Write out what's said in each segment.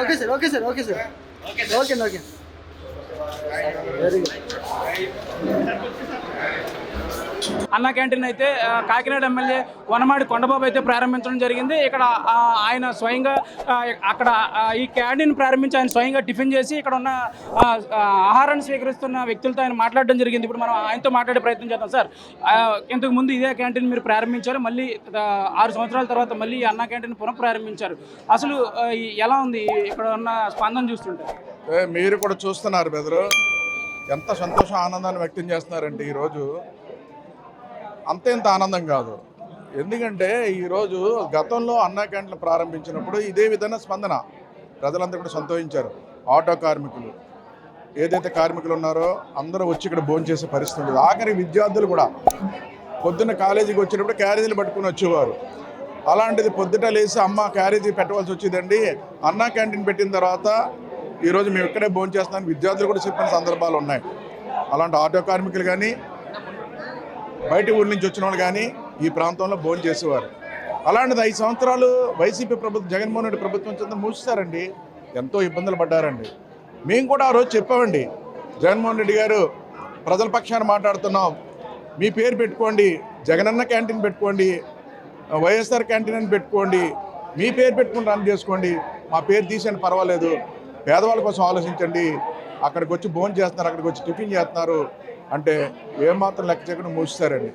Okay sir okay sir okay Anna canteen అయితే Kakinada MLA Vanamadi Kondababu అయితే ప్రారంభించడం జరిగింది. ఇక్కడ ఆయన స్వయంగా అక్కడ ఈ క్యాంటీన్ ప్రారంభించి ఆయన స్వయంగా టిఫిన్ చేసి ఇక్కడ ఉన్న ఆహారాన్ని స్వీకరిస్తున్న వ్యక్తులతో ఆయన మాట్లాడడం జరిగింది. ఇప్పుడు మనం ఆయనతో మాట్లాడే ప్రయత్నం చేద్దాం. సార్ ఇంతకు ముందు ఇదే క్యాంటీన్ మీరు ప్రారంభించారు. మళ్ళీ ఆరు సంవత్సరాల తర్వాత మళ్ళీ అన్న క్యాంటీన్ పునః ప్రారంభించారు అసలు ఎలా ఉంది? ఇక్కడ ఉన్న స్పందన చూస్తుంటే. మీరు కూడా చూస్తున్నారు బెదరు. ఎంత సంతోషం ఆనందాన్ని వ్యక్తం చేస్తున్నారంటే ఈరోజు. అంత ఇంత ఆనందం కాదు. ఎందుకంటే ఈరోజు గతంలో అన్నా క్యాంటీన్లు ప్రారంభించినప్పుడు ఇదే విధంగా స్పందన. ప్రజలందరూ కూడా సంతోషించారు. ఆటో కార్మికులు. ఏదైతే కార్మికులు ఉన్నారో అందరూ వచ్చి ఇక్కడ భోజనం చేసే పరిస్థితి ఉండేది. ఆఖరి విద్యార్థులు కూడా పొద్దున్న కాలేజీకి వచ్చినప్పుడు క్యారేజీలు పట్టుకుని వచ్చేవారు. అలాంటిది పొద్దుట లేచి అమ్మ క్యారేజీ పెట్టవలసి వచ్చిందండి. అన్నా క్యాంటీన్ పెట్టిన తర్వాత ఈరోజు మేము ఇక్కడే భోజనం విద్యార్థులు కూడా చెప్పిన సందర్భాలు ఉన్నాయి. అలాంటి ఆటో కార్మికులు కానీ బయట ఊరి నుంచి వచ్చిన వాళ్ళు కానీ ఈ ప్రాంతంలో భోజనం చేసేవారు. అలాంటిది ఐదు సంవత్సరాలు వైసీపీ ప్రభుత్వం జగన్మోహన్ రెడ్డి ప్రభుత్వం చెంత మూసేశారండి. ఎంతో ఇబ్బందులు పడ్డారండి. మేము కూడా ఆ రోజు చెప్పామండి జగన్మోహన్ రెడ్డి గారు ప్రజల పక్షాన మాట్లాడుతున్నాం. మీ పేరు పెట్టుకోండి జగనన్న క్యాంటీన్ పెట్టుకోండి వైఎస్ఆర్ క్యాంటీన్ అని పెట్టుకోండి మీ పేరు పెట్టుకుని రన్ చేసుకోండి. మా పేరు తీసేయండి పర్వాలేదు. పేదవాళ్ళ కోసం ఆలోచించండి. అక్కడికి వచ్చి భోజనం చేస్తున్నారు అక్కడికి వచ్చి టిఫిన్ చేస్తున్నారు. అంటే ఏమాత్రం లెక్క చేయకుండా మూసిస్తారండి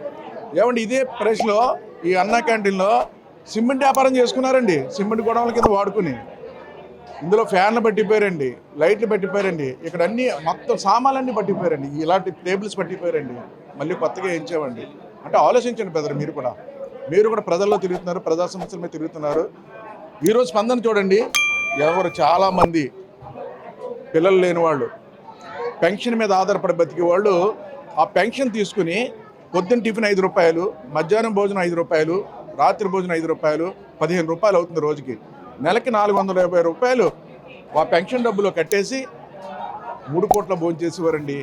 ఏమండి ఇదే ప్రైస్లో ఈ అన్నా క్యాంటీన్లో సిమెంట్ వ్యాపారం చేసుకున్నారండి. సిమెంట్ గొడవల కింద వాడుకుని. ఇందులో ఫ్యాన్లు పట్టిపోయారండి లైట్లు పట్టిపోయారండి. ఇక్కడ అన్ని మొత్తం సామాన్లన్నీ పట్టిపోయారండి. ఇలాంటి టేబుల్స్ పట్టిపోయారండి. మళ్ళీ కొత్తగా వేయించామండి అంటే ఆలోచించండి పెద్దలు మీరు కూడా. మీరు కూడా ప్రజల్లో తిరుగుతున్నారు ప్రజా సమస్యల మీద తిరుగుతున్నారు. ఈరోజు స్పందన చూడండి. ఎవరు చాలామంది పిల్లలు లేని వాళ్ళు పెన్షన్ మీద ఆధారపడి బతికే వాళ్ళు ఆ పెన్షన్ తీసుకుని పొద్దున్న టిఫిన్ ఐదు రూపాయలు మధ్యాహ్నం భోజనం ఐదు రూపాయలు రాత్రి భోజనం ఐదు రూపాయలు పదిహేను రూపాయలు అవుతుంది రోజుకి. నెలకి నాలుగు వందల యాభై రూపాయలు ఆ పెన్షన్ డబ్బులో కట్టేసి మూడు కోట్ల భోజనం చేసేవారండి.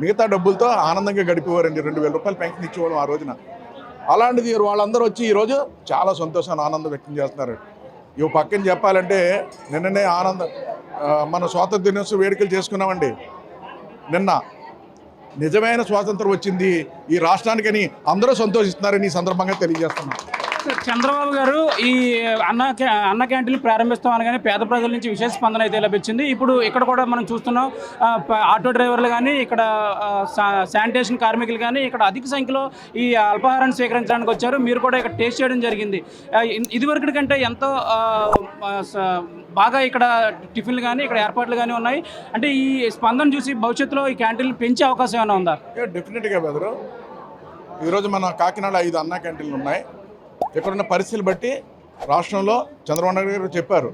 మిగతా డబ్బులతో ఆనందంగా గడిపేవారండి. రెండు వేల రూపాయలు పెన్షన్ ఇచ్చేవాళ్ళం ఆ రోజున. అలాంటిది వాళ్ళందరూ వచ్చి ఈరోజు చాలా సంతోషాన్ని ఆనందం వ్యక్తం చేస్తున్నారు. ఇవి పక్కన చెప్పాలంటే నిన్ననే ఆనందం మన స్వాతంత్ర దినోత్సవ వేడుకలు చేసుకున్నామండి. నిన్న నిజమైన స్వాతంత్రం వచ్చింది ఈ రాష్ట్రానికని అందరూ సంతోషిస్తున్నారని ఈ సందర్భంగా తెలియజేస్తున్నాను చంద్రబాబు గారు ఈ అన్న అన్న క్యాంటీన్లు ప్రారంభిస్తాం అనగానే పేద ప్రజల నుంచి విశేష స్పందన అయితే లభించింది. ఇప్పుడు ఇక్కడ కూడా మనం చూస్తున్నాం ఆటో డ్రైవర్లు కానీ ఇక్కడ శానిటేషన్ కార్మికులు కానీ ఇక్కడ అధిక సంఖ్యలో ఈ అల్పాహారాన్ని స్వీకరించడానికి వచ్చారు. మీరు కూడా ఇక్కడ టేస్ట్ చేయడం జరిగింది. ఆ, ఇదివరకటి కంటే ఎంతో బాగా ఇక్కడ టిఫిన్లు కానీ ఇక్కడ ఏర్పాట్లు కానీ ఉన్నాయి. అంటే ఈ స్పందన చూసి భవిష్యత్తులో ఈ క్యాంటీన్లు పెంచే అవకాశం ఏమైనా ఉందా? ఏ, డెఫినెట్గా బెదరు ఈరోజు మన కాకినాడ ఐదు అన్న క్యాంటీన్లు ఉన్నాయి. ఇక్కడున్న పరిస్థితులు బట్టి రాష్ట్రంలో చంద్రబాబు నాయుడు గారు చెప్పారు.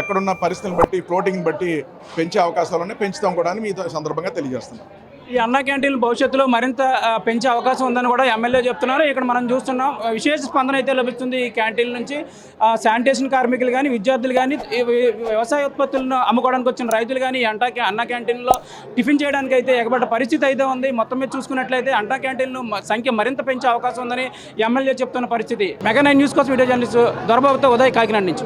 ఎక్కడున్న పరిస్థితులను బట్టి ఫ్లోటింగ్ బట్టి పెంచే అవకాశాలు ఉన్నాయి పెంచుతాం కూడా అని మీ సందర్భంగా తెలియజేస్తున్నాం. ఈ అన్న క్యాంటీన్లు భవిష్యత్తులో మరింత పెంచే అవకాశం ఉందని కూడా ఎమ్మెల్యే చెప్తున్నారు. ఇక్కడ మనం చూస్తున్నాం విశేష స్పందన అయితే లభిస్తుంది ఈ క్యాంటీన్ నుంచి. శానిటేషన్ కార్మికులు కానీ విద్యార్థులు కానీ వ్యవసాయ ఉత్పత్తులను అమ్ముకోవడానికి వచ్చిన రైతులు కానీ ఈ అంటా అన్న క్యాంటీన్లో టిఫిన్ చేయడానికి అయితే ఎగబడ్డ పరిస్థితి అయితే ఉంది. మొత్తం మీద చూసుకున్నట్లయితే అంటా క్యాంటీన్లు సంఖ్య మరింత పెంచే అవకాశం ఉందని ఎమ్మెల్యే చెప్తున్న పరిస్థితి. మెగా నైన్ న్యూస్ కోసం వీడియో జర్నలిస్ట్ దొరబాబుతో ఉదయ్ కాకినాడ నుంచి.